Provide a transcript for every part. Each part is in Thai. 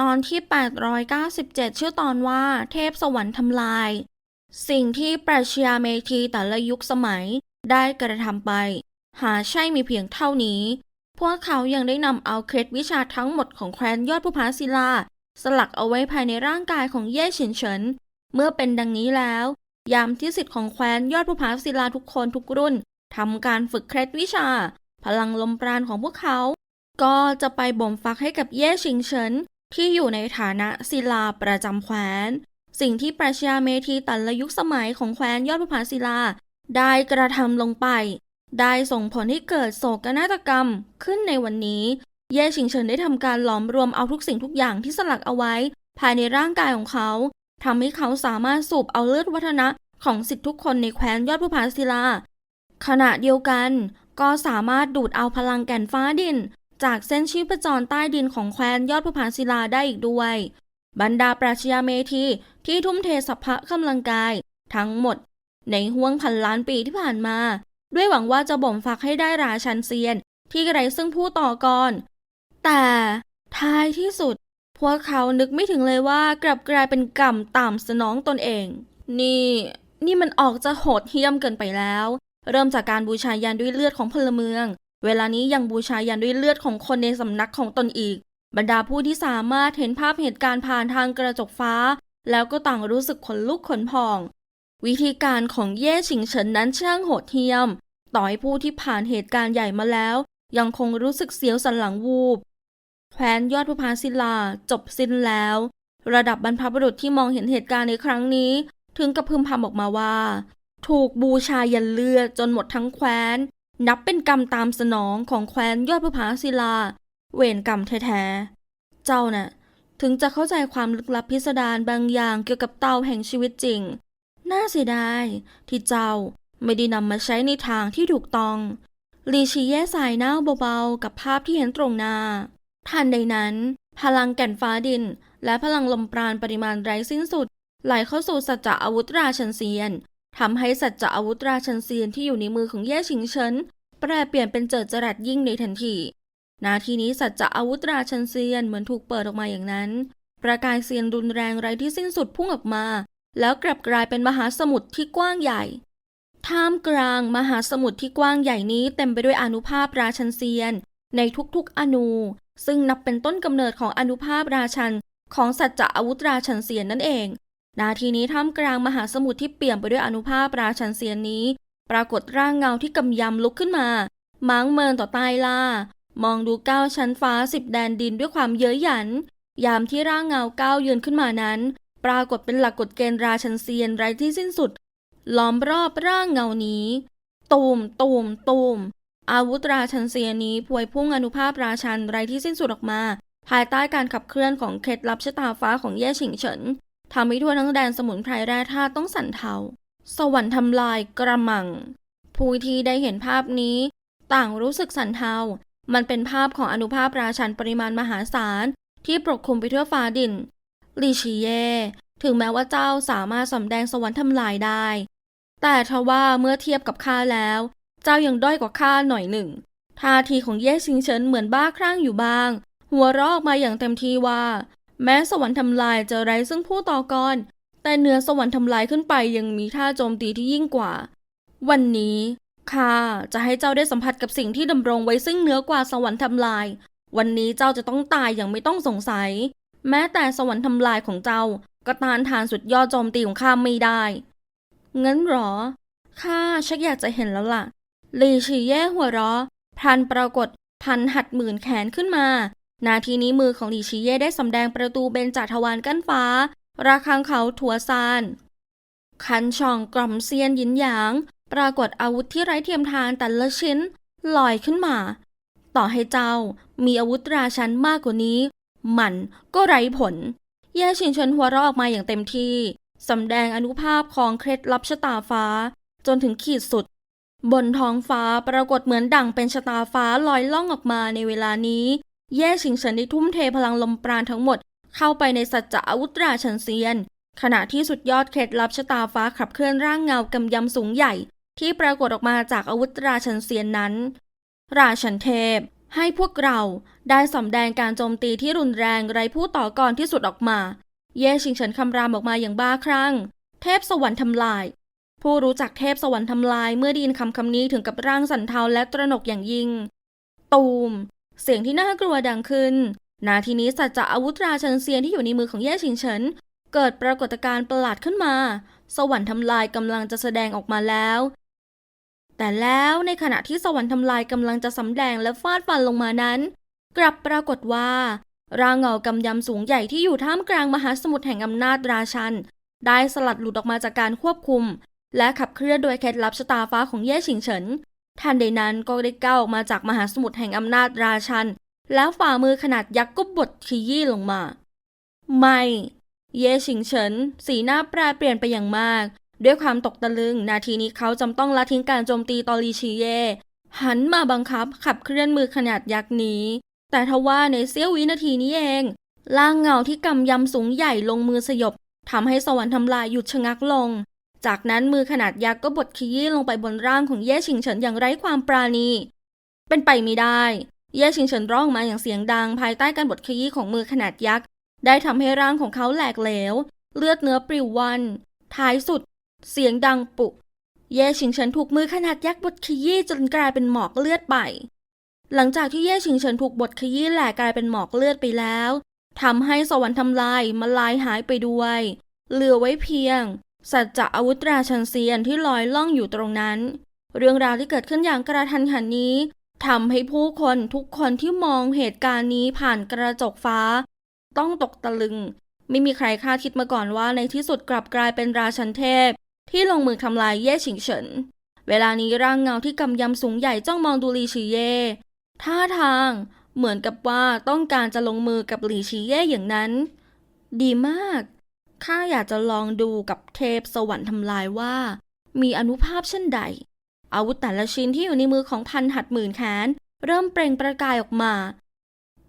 ตอนที่ 897 ชื่อตอนว่าเทพสวรรค์ทำลาย สิ่งที่ปรัชญาเมธีแต่ละยุคสมัยได้กระทำไป หาใช่มีเพียงเท่านี้ พวกเขายังได้นำเอาเคล็ดวิชาทั้งหมดของแคว้นยอดผู้พาศิลา สลักเอาไว้ภายในร่างกายของเย่ฉินเฉิน เมื่อเป็นดังนี้แล้ว ยามที่สิทธิ์ของแคว้นยอดผู้พาศิลาทุกคนทุกรุ่นทำการฝึกเคล็ดวิชา พลังลมปราณของพวกเขา ก็จะไปบ่มฟักให้กับเย่ชิงเฉิน ที่อยู่ในฐานะศิลาประจำแคว้น สิ่งที่ปรัชญาเมธีแต่ละยุคสมัยของแคว้นยอดภูผาศิลา ได้กระทำลงไป ได้ส่งผลให้เกิดโศกนาฏกรรมขึ้นในวันนี้ เย่ชิงเฉินได้ทำการหลอมรวมเอาทุกสิ่งทุกอย่างที่สลักเอาไว้ ภายในร่างกายของเขาทำให้เขาสามารถสูบเอาเลือดวัฒนะของสิทธิทุกคนในแคว้นยอดภูผาศิลา ขณะเดียวกันก็สามารถดูดเอาพลังแก่นฟ้าดิน จากเส้นชีพจรใต้ดินของแคว้นยอดภูผาศิลาได้อีกด้วย บรรดาปรัชญาเมธีที่ทุ่มเทสัพพะกำลังกาย ทั้งหมด ในห้วงพันล้านปีที่ผ่านมา ด้วยหวังว่าจะบ่มฟักให้ได้ราชันเซียนที่ไร้ซึ่งผู้ต่อกรแต่ท้ายที่สุด พวกเขานึกไม่ถึงเลยว่ากลับกลายเป็นกรรมตามสนองตนเอง นี่ นี่มันออกจะโหดเหี้ยมเกินไปแล้ว เริ่มจากการบูชายันด้วยเลือดของพลเมือง เวลานี้ยังบูชายันด้วยเลือดของคนในสำนักของตนอีก บรรดาผู้ที่สามารถเห็นภาพเหตุการณ์ผ่านทางกระจกฟ้า แล้วก็ต่างรู้สึกขนลุกขนพอง วิธีการของเย่ฉิงเฉินนั้นช่างโหดเหี้ยม ต่อให้ผู้ที่ผ่านเหตุการณ์ใหญ่มาแล้ว ยังคงรู้สึกเสียวสันหลังวูบแคว้นยอดภูพาศิลาจบสิ้นแล้ว ระดับบรรพบุรุษที่มองเห็นเหตุการณ์ในครั้งนี้ ถึงกับพึมพำออกมาว่า ถูกบูชายันเลือดจนหมดทั้งแคว้น นับเป็นกรรมตามสนองของแคว้นยอดภูผาศิลา เวรกรรมแท้ๆ เจ้าน่ะถึงจะเข้าใจความลึกลับพิสดารบางอย่างเกี่ยวกับเตาแห่งชีวิตจริง น่าเสียดายที่เจ้าไม่ได้นำมาใช้ในทางที่ถูกต้อง ลีชีแย่สายหน้าเบาๆ กับภาพที่เห็นตรงหน้า ทันใดนั้น พลังแก่นฟ้าดิน และพลังลมปราณปริมาณไร้สิ้นสุด ไหลเข้าสู่สัจจะอาวุธราชันเซียน ทำให้สัจจะอาวุธราชันเซียนที่อยู่ในมือของเย่ชิงเฉินแปรเปลี่ยนเป็นเจิดจรัสยิ่งในทันทีนาทีนี้สัจจะอาวุธราชันเซียนเหมือนถูกเปิดออกมาอย่างนั้น ประกายเซียนรุนแรงไร้ที่สิ้นสุดพุ่งออกมา แล้วกลับกลายเป็นมหาสมุทรที่กว้างใหญ่ท่ามกลางมหาสมุทรที่กว้างใหญ่นี้เต็มไปด้วยอนุภาพราชันเซียน ในทุกๆอนู ซึ่งนับเป็นต้นกำเนิดของอนุภาพราชันของสัจจะอาวุธราชันเซียนนั่นเอง นาทีนี้ท่ามกลางมหาสมุทรที่เปี่ยมไปด้วยอนุภาพราชันเซียนนี้ ปรากฏร่างเงาที่กำยำลุกขึ้นมาม้างเมินต่อใต้ล่ามองดูก้าวชั้นฟ้าสิบแดนดินด้วยความเย้ยหยัน ยามที่ร่างเงาก้าวยืนขึ้นมานั้น ปรากฏเป็นหลักกฎเกณฑ์ราชันเซียนไร้ที่สิ้นสุด ล้อมรอบร่างเงานี้ ตูมตูมตูมอาวุธราชันเซียนนี้พวยพุ่งอนุภาพราชันไร้ที่สิ้นสุดออกมา ภายใต้การขับเคลื่อนของเคล็ดลับชะตาฟ้าของเย่ฉิงเฉิน ทำให้ทั่วทั้งแดนสมุนไพรแร่ธาตุต้องสั่นเทา สวรรค์ทำลายกระมัง ผู้ที่ได้เห็นภาพนี้ ต่างรู้สึกสั่นเทา มันเป็นภาพของอนุภาพราชันปริมาณมหาศาล ที่ปกคลุมไปทั่วฟ้าดินลีชีเย่ถึงแม้ว่าเจ้าสามารถสำแดงสวรรค์ทำลายได้ แต่ทว่าเมื่อเทียบกับข้าแล้ว เจ้ายังด้อยกว่าข้าหน่อยหนึ่ง ท่าทีของเย่ชิงเฉินเหมือนบ้าคลั่งอยู่บ้าง หัวรออกมาอย่างเต็มที่ว่า แม้สวรรค์ทำลายจะไร้ซึ่งผู้ต่อกร แต่เหนือสวรรค์ทำลายขึ้นไปยังมีท่าโจมตีที่ยิ่งกว่า วันนี้ข้าจะให้เจ้าได้สัมผัสกับสิ่งที่ดำรงไว้ซึ่งเหนือกว่าสวรรค์ทำลาย วันนี้เจ้าจะต้องตายอย่างไม่ต้องสงสัย แม้แต่สวรรค์ทำลายของเจ้าก็ต้านทานสุดยอดโจมตีของข้าไม่ได้งั้นหรอข้าชักอยากจะเห็นแล้วล่ะลีชีแย่หัวเราะพลันปรากฏพันหัดหมื่นแขนขึ้นมา นาทีนี้มือของหลีชีเย่ได้สำแดงประตูเบญจทวารกั้นฟ้า ราคังเขาถัวซาน คันช่องกล่อมเซียนหยินหยาง ปรากฏอาวุธที่ไร้เทียมทานแต่ละชิ้นลอยขึ้นมา ต่อให้เจ้ามีอาวุธราชันมากกว่านี้ มันก็ไร้ผล แย่ชิงเฉินหัวเราะออกมาอย่างเต็มที่สำแดงอนุภาพของเคล็ดลับชะตาฟ้า จนถึงขีดสุด บนท้องฟ้าปรากฏเหมือนดั่งเป็นชะตาฟ้าลอยล่องออกมาในเวลานี้ แย่ชิงเฉินได้ทุ่มเทพลังลมปราณทั้งหมด เข้าไปในสัจจะอาวุธราชันเซียน ขณะที่สุดยอดเคล็ดลับชะตาฟ้าขับเคลื่อนร่างเงากำยำสูงใหญ่ ที่ปรากฏออกมาจากอาวุธราชันเซียนนั้น ราชันเทพ ให้พวกเราได้สำแดงการโจมตีที่รุนแรงไร้ผู้ต่อกรที่สุดออกมา เย่ชิงเฉินคำรามออกมาอย่างบ้าคลั่ง เทพสวรรค์ทำลาย ผู้รู้จักเทพสวรรค์ทำลายเมื่อได้ยินคำคำนี้ถึงกับร่างสันเทาและตระหนกอย่างยิ่ง ตูม เสียงที่น่ากลัวดังขึ้น นาทีนี้สัจจะอาวุธราชันเซียนที่อยู่ในมือของเย่ชิงเฉินเกิดปรากฏการณ์ประหลาดขึ้นมา สวรรค์ทำลายกำลังจะแสดงออกมาแล้ว แต่แล้วในขณะที่สวรรค์ทำลายกำลังจะสำแดงและฟาดฟันลงมานั้น กลับปรากฏว่าร่างเงากำยำสูงใหญ่ที่อยู่ท่ามกลางมหาสมุทรแห่งอำนาจราชัน ได้สลัดหลุดออกมาจากการควบคุม และขับเคลื่อนโดยเคล็ดลับชะตาฟ้าของเย่ชิงเฉิน ทันใดนั้นก็ได้ก้าวออกมาจากมหาสมุทรแห่งอำนาจราชัน แล้วฝ่ามือขนาดยักษ์ก็บดขยี้ลงมา ไม่ เย่ชิงเฉิน สีหน้าแปรเปลี่ยนไปอย่างมาก ด้วยความตกตะลึง นาทีนี้เขาจำต้องละทิ้งการโจมตีตอรีชีเย่ หันมาบังคับขับเคลื่อนมือขนาดยักษ์นี้ แต่ทว่าในเสี้ยววินาทีนี้เองร่างเงาที่กำยำสูงใหญ่ลงมือสยบทำให้สวรรค์ทำลายหยุดชะงักลง จากนั้นมือขนาดยักษ์ก็บดขยี้ลงไปบนร่างของเย่ชิงเฉินอย่างไร้ความปราณี เป็นไปไม่ได้ เย่ชิงเฉินร้องออกมาอย่างเสียงดัง ภายใต้การบดขยี้ของมือขนาดยักษ์ได้ทำให้ร่างของเขาแหลกเหลว เลือดเนื้อปลิววัน ท้ายสุด เสียงดังปุเย่ชิงเฉินถูกมือขนาดยักษ์บดขยี้จนกลายเป็นหมอกเลือดไป หลังจากที่เย่ชิงเฉินถูกบดขยี้แหลกกลายเป็นหมอกเลือดไปแล้วทำให้สวรรค์ทำลายมาลายหายไปด้วย เหลือไว้เพียง สัจจะอาวุธราชันเซียนที่ลอยล่องอยู่ตรงนั้น เรื่องราวที่เกิดขึ้นอย่างกระทันหันนี้ทำให้ผู้คนทุกคนที่มองเหตุการณ์นี้ผ่านกระจกฟ้า ต้องตกตะลึง ไม่มีใครคาดคิดมาก่อนว่าในที่สุดกลับกลายเป็นราชันเทพ ที่ลงมือทำลายเย่ฉิงเฉิน เวลานี้ร่างเงาที่กำยำสูงใหญ่จ้องมองดูลีชีเย่ท่าทางเหมือนกับว่าต้องการจะลงมือกับหลีชีเย่อย่างนั้น ดีมาก ข้าอยากจะลองดูกับเทพสวรรค์ทำลายว่า มีอนุภาพเช่นใด อาวุธแต่ละชิ้นที่อยู่ในมือของพันหัดหมื่นแขน เริ่มเปล่งประกายออกมา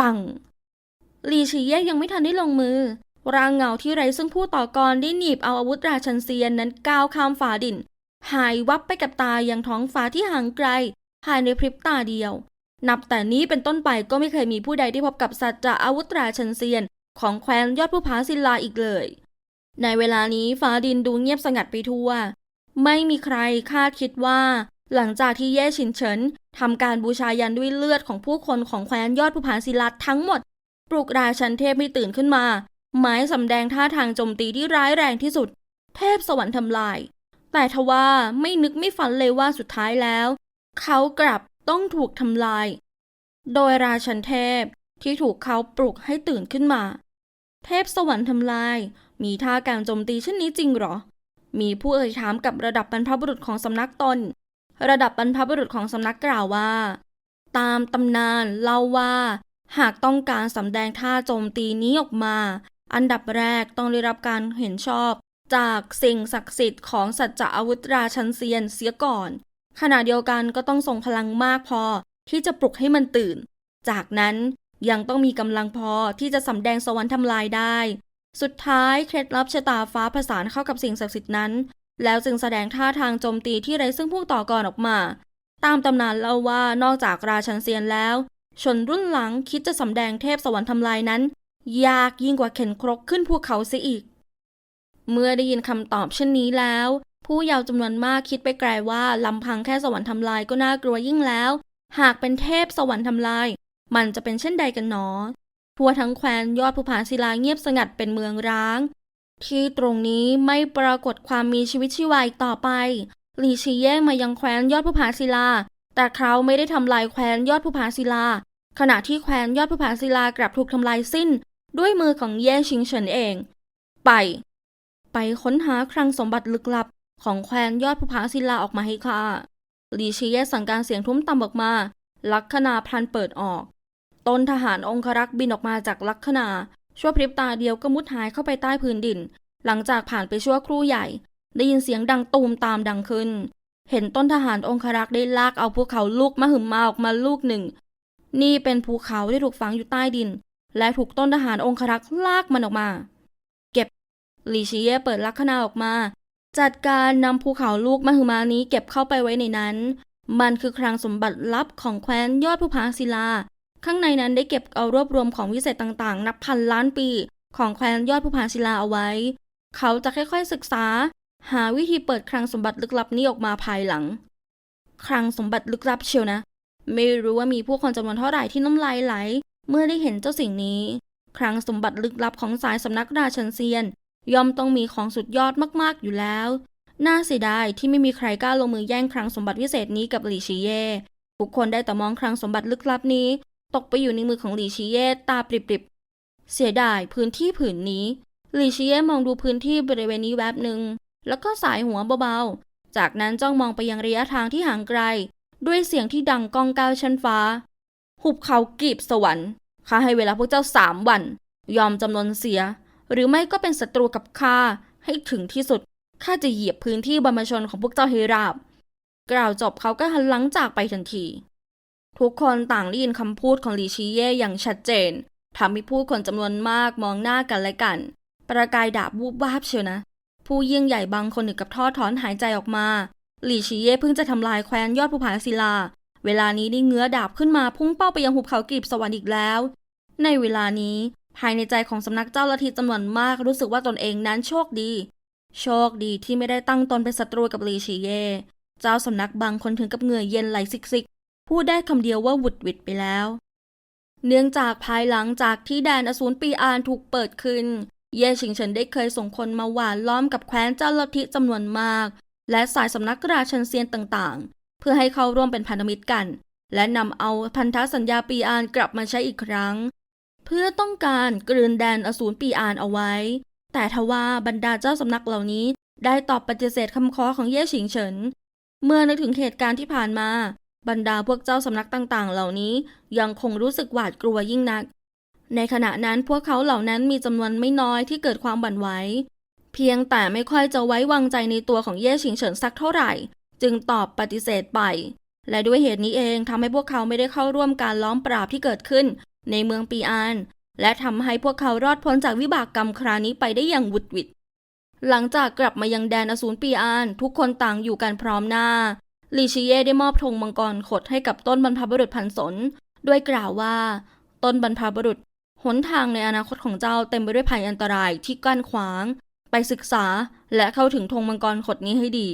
ปังลีชีเย่ยังไม่ทันได้ลงมือ ร่างเงาที่ไร้ซึ่งผู้ต่อกรได้หนีบเอาอาวุธราชันเซียนนั้นก้าวข้ามฝาดิน หายวับไปกับตายังท้องฟ้าที่ห่างไกล ภายในพริบตาเดียว นับแต่นี้เป็นต้นไปก็ไม่เคยมีผู้ใดที่พบกับสัจจะอาวุธราชันเซียน ของแคว้นยอดผู้ผาศิลาอีกเลย ในเวลานี้ฟ้าดินดูเงียบสงัดไปทั่ว ไม่มีใครคาดคิดว่า หลังจากที่เย่ชินเฉินทำการบูชายันด้วยเลือดของผู้คนของแคว้นยอดผู้ผาศิลาทั้งหมด ปลุกราชันเทพไม่ตื่นขึ้นมา หมายสำแดงท่าทางโจมตีที่ร้ายแรงที่สุด เทพสวรรค์ทำลาย แต่ทว่าไม่นึกไม่ฝันเลยว่าสุดท้ายแล้ว เขากลับต้องถูกทำลาย โดยราชันเทพที่ถูกเขาปลุกให้ตื่นขึ้นมา เทพสวรรค์ทำลาย มีท่าการโจมตีเช่นนี้จริงเหรอ มีผู้เอ่ยถามกับระดับบรรพบุรุษของสำนักตน ระดับบรรพบุรุษของสำนักกล่าวว่า ตามตำนานเล่าว่า หากต้องการสำแดงท่าโจมตีนี้ออกมา อันดับแรกต้องได้รับการเห็นชอบ จากสิ่งศักดิ์สิทธิ์ของสัจจะอาวุธราชันเซียนเสียก่อน ขณะเดียวกันก็ต้องส่งพลังมากพอที่จะปลุกให้มันตื่น จากนั้นยังต้องมีกำลังพอที่จะสำแดงสวรรค์ทำลายได้ สุดท้ายเคล็ดลับชะตาฟ้าผสานเข้ากับสิ่งศักดิ์สิทธิ์นั้น แล้วจึงแสดงท่าทางโจมตีที่ไร้ซึ่งผู้ต่อกรออกมา ตามตำนานเล่าว่านอกจากราชันเซียนแล้ว ชนรุ่นหลังคิดจะสำแดงเทพสวรรค์ทำลายนั้น ยากยิ่งกว่าเข็นครกขึ้นภูเขาเสียอีก เมื่อได้ยินคำตอบเช่นนี้แล้ว ผู้เยาว์จำนวนมากคิดไปไกลว่าลำพังแค่สวรรค์ทำลายก็น่ากลัวยิ่งแล้ว หากเป็นเทพสวรรค์ทำลาย มันจะเป็นเช่นใดกันหนอ ทั่วทั้งแคว้นยอดภูผาศิลาเงียบสงัดเป็นเมืองร้าง ที่ตรงนี้ไม่ปรากฏความมีชีวิตชีวาอีกต่อไปหลีชีเย่มายังแคว้นยอดภูผาศิลา แต่เขาไม่ได้ทำลายแคว้นยอดภูผาศิลา ขณะที่แคว้นยอดภูผาศิลากลับถูกทำลายสิ้น ด้วยมือของเย่ชิงเฉินเอง ไป ไปค้นหาคลังสมบัติลึกลับของแคว้นยอดภูผาศิลาออกมาให้ข้าหลีชีเย่สั่งการเสียงทุ้มต่ำออกมา ลักขณาพลันเปิดออก ต้นทหารองครักษ์บินออกมาจากลักขณาชั่วพริบตาเดียวก็มุดหายเข้าไปใต้พื้นดิน หลังจากผ่านไปชั่วครู่ใหญ่ ได้ยินเสียงดังตูมตามดังขึ้น เห็นต้นทหารองครักษ์ได้ลากเอาภูเขาลูกมะหึมมาออกมาลูกหนึ่ง นี่เป็นภูเขาที่ถูกฝังอยู่ใต้ดิน และถูกต้นทหารองครักษ์ลากมันออกมา เก็บลีชีเย่เปิดลักขณาออกมา จัดการนำภูเขาลูกมหึมานี้เก็บเข้าไปไว้ในนั้น มันคือคลังสมบัติลับของแคว้นยอดภูผาศิลา ข้างในนั้นได้เก็บเอารวบรวมของวิเศษต่างๆ นับพันล้านปี ของแคว้นยอดภูผาศิลาเอาไว้ เขาจะค่อยๆศึกษา หาวิธีเปิดคลังสมบัติลึกลับนี้ออกมาภายหลัง คลังสมบัติลึกลับเชียวนะ ไม่รู้ว่ามีผู้คนจำนวนเท่าไหร่ที่น้ำลายไหล เมื่อได้เห็นเจ้าสิ่งนี้ คลังสมบัติลึกลับของสายสำนักราชันเซียน ย่อมต้องมีของสุดยอดมากๆอยู่แล้ว น่าเสียดายที่ไม่มีใครกล้าลงมือแย่งคลังสมบัติวิเศษนี้กับหลีชีเย่ทุกคนได้แต่มองคลังสมบัติลึกลับนี้ ตกไปอยู่ในมือของหลีชีเย่ตาปริบๆ เสียดายพื้นที่ผืนนี้ หลีชีเย่มองดูพื้นที่บริเวณนี้แวบหนึ่ง แล้วก็สายหัวเบาๆ จากนั้นจ้องมองไปยังระยะทางที่ห่างไกล ด้วยเสียงที่ดังก้องก้าวชั้นฟ้า หุบเขากีบสวรรค์ข้าให้เวลาพวกเจ้าสามวัน ยอมจำนนเสีย หรือไม่ก็เป็นศัตรูกับข้าให้ถึงที่สุดข้าจะเหยียบพื้นที่บรรพชนของพวกเจ้าให้ราบ กล่าวจบเขาก็หันหลังจากไปทันที ทุกคนต่างได้ยินคำพูดของลีชีเย่อย่างชัดเจนทำให้ผู้คนจำนวนมากมองหน้ากันและกัน ประกายดาบวูบวาบเชียวนะ ผู้ยิ่งใหญ่บางคนถึงกับทอดถอนหายใจออกมาหลีชีเย่เพิ่งจะทำลายแคว้นยอดภูผาศิลา เวลานี้ได้เงื้อดาบขึ้นมาพุ่งเป้าไปยังหุบเขากรีบสวรรค์อีกแล้ว ในเวลานี้ภายในใจของสำนักเจ้าลัทธิจำนวนมากรู้สึกว่าตนเองนั้นโชคดี โชคดีที่ไม่ได้ตั้งตนเป็นศัตรูกับหลีชีเย่เจ้าสำนักบางคนถึงกับเหงื่อเย็นไหลซิก พูดได้คำเดียวว่าหวุดหวิดไปแล้ว เนื่องจากภายหลังจากที่แดนอสูรปีอานถูกเปิดขึ้น เย่ชิงเฉินได้เคยส่งคนมาหวานล้อมกับแคว้นเจ้าลัทธิจำนวนมาก และสายสำนักราชันเซียนต่างๆ เพื่อให้เข้าร่วมเป็นพันธมิตรกัน และนำเอาพันธสัญญาปีอานกลับมาใช้อีกครั้ง เพื่อต้องการกลืนแดนอสูรปีอานเอาไว้ แต่ทว่าบรรดาเจ้าสำนักเหล่านี้ได้ตอบปฏิเสธคำขอของเย่ชิงเฉิน เมื่อนึกถึงเหตุการณ์ที่ผ่านมา บรรดาพวกเจ้าสำนักต่างๆ เหล่านี้ยังคงรู้สึกหวาดกลัวยิ่งนัก ในขณะนั้นพวกเขาเหล่านั้นมีจำนวนไม่น้อยที่เกิดความบั่นไหวเพียงแต่ไม่ค่อยจะไว้วางใจในตัวของเย่ชิงเฉินสักเท่าไหร่ จึงตอบปฏิเสธไป และด้วยเหตุนี้เองทำให้พวกเขาไม่ได้เข้าร่วมการล้อมปราบที่เกิดขึ้น ในเมืองปีอาน และทำให้พวกเขารอดพ้นจากวิบากกรรมครานี้ไปได้อย่างหวุดหวิดหลังจากกลับมายังแดนอสูรปีอาน ทุกคนต่างอยู่กันพร้อมหน้า ลีชิเย่ได้มอบธงมังกรขดให้กับต้นบรรพบุรุษพันสนด้วยกล่าวว่า ต้นบรรพบุรุษหนทางในอนาคตของเจ้าเต็มไปด้วยภัยอันตรายที่กั้นขวาง ไปศึกษาและเข้าถึงธงมังกรขดนี้ให้ดี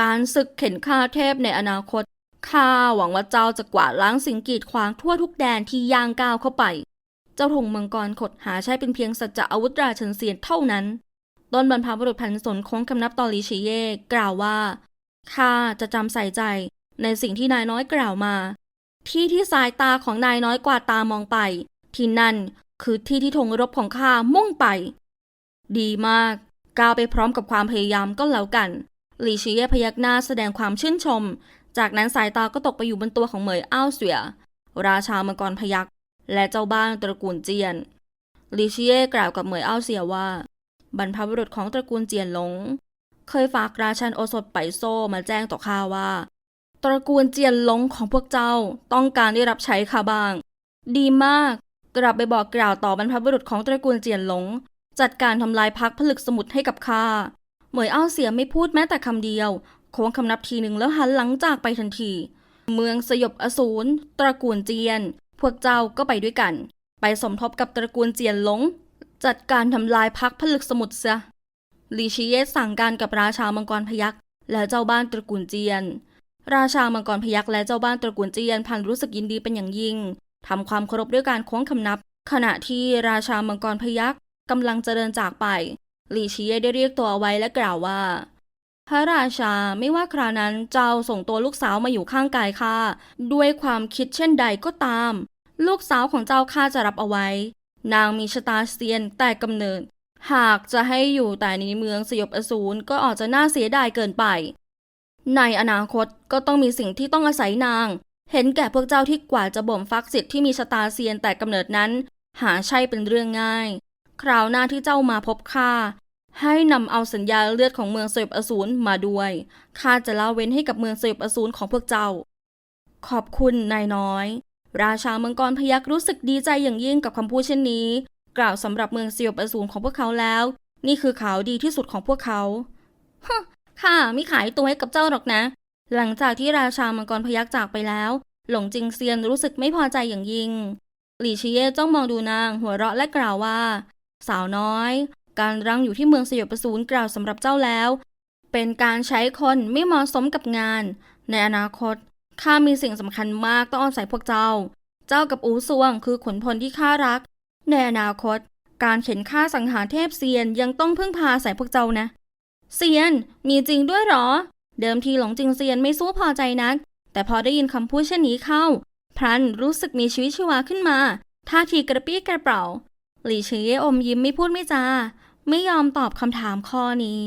การศึกเข็นฆ่าเทพในอนาคตข้าหวังว่าเจ้าจะกวาดล้างสิ่งกีดขวางทั่วทุกแดนที่ย่างก้าวเข้าไป เจ้าธงมังกรขดหาใช่เป็นเพียงสัจจะอาวุธราชันเซียนเท่านั้น ต้นบรรพบุรุษพันสนโค้งคำนับตอลีชิเย่กล่าวว่า ข้าจะจำใส่ใจในสิ่งที่นายน้อยกล่าวมา ที่ที่สายตาของนายน้อยกว่าดตามองไป ที่นั่นคือที่ที่ธงรบของข้ามุ่งไป ดีมาก ก้าวไปพร้อมกับความพยายามก็แล้วกันหลีชีเย่พยักหน้าแสดงความชื่นชม จากนั้นสายตาก็ตกไปอยู่บนตัวของเหมยอ้าวเสีย ราชามังกรพยักและเจ้าบ้านตระกูลเจียนลีชีเย่กล่าวกับเหมยอ้าวเสียว่า บรรพบุรุษของตระกูลเจียนหลง เคยฝากราชันโอสถไปโซมาแจ้งต่อข้าว่า ตระกูลเจียนหลงของพวกเจ้าต้องการได้รับใช้ข้าบ้าง ดีมาก กลับไปบอกกล่าวต่อบรรพบุรุษของตระกูลเจียนหลง จัดการทำลายพักผลึกสมุทรให้กับข้าเหมยอ้าเสียไม่พูดแม้แต่คำเดียวโค้งคำนับทีหนึ่งแล้วหันหลังจากไปทันที เมืองสยบอสูรตระกูลเจียน พวกเจ้าก็ไปด้วยกัน ไปสมทบกับตระกูลเจียนหลง จัดการทำลายพักผลึกสมุทรเสีย ลีชีเยสสั่งการกับราชามังกรพยักและเจ้าบ้านตระกูลเจียน ราชามังกรพยักและเจ้าบ้านตระกูลเจียนพันรู้สึกยินดีเป็นอย่างยิ่งทำความเคารพด้วยการโค้งคำนับ ขณะที่ราชามังกรพยักกำลังจะเดินจากไปหลีชีเยได้เรียกตัวเอาไว้และกล่าวว่า พระราชาไม่ว่าครานั้นเจ้าส่งตัวลูกสาวมาอยู่ข้างกายข้าด้วยความคิดเช่นใดก็ตาม ลูกสาวของเจ้าข้าจะรับเอาไว้ นางมีชะตาเซียนแต่กำเนิด หากจะให้อยู่แต่ในเมืองสยบอสูรก็อาจจะน่าเสียดายเกินไป ในอนาคตก็ต้องมีสิ่งที่ต้องอาศัยนาง เห็นแก่พวกเจ้าที่กว่าจะบ่มฟักสิทธิ์ที่มีชะตาเซียนแต่กำเนิดนั้น หาใช่เป็นเรื่องง่าย คราวหน้าที่เจ้ามาพบข้าให้นำเอาสัญญาเลือดของเมืองสยบอสูรมาด้วยข้าจะละเว้นให้กับเมืองสยบอสูรของพวกเจ้า ขอบคุณนายน้อย ราชามังกรพยักรู้สึกดีใจอย่างยิ่งกับคำพูดเช่นนี้ กล่าวสำหรับเมืองสยบอสูรของพวกเขาแล้ว นี่คือข่าวดีที่สุดของพวกเขาฮะข้าไม่ขายตัวให้กับเจ้าหรอกนะ หลังจากที่ราชามังกรพยักจากไปแล้ว หลงจิงเซียนรู้สึกไม่พอใจอย่างยิ่ง หลี่ชิเย่จ้องมองดูนางหัวเราะและกล่าวว่า สาวน้อย การรังอยู่ที่เมืองสยบประสูนกล่าวสำหรับเจ้าแล้ว เป็นการใช้คนไม่เหมาะสมกับงาน ในอนาคตข้ามีสิ่งสำคัญมากต้องอาศัยพวกเจ้า เจ้ากับอูซวงคือขนพลที่ข้ารัก ในอนาคต การเข็นฆ่าสังหารเทพเซียนยังต้องพึ่งพาอาศัยพวกเจ้านะ เซียน มีจริงด้วยหรอ เดิมทีหลงจิงเซียนไม่สู้พอใจนัก แต่พอได้ยินคำพูดเช่นนี้เข้าพลันรู้สึกมีชีวิตชีวาขึ้นมา ท่าทีกระปี้กระเป๋า หลี่เฉยอมยิ้มไม่พูดไม่จา ไม่ยอมตอบคำถามข้อนี้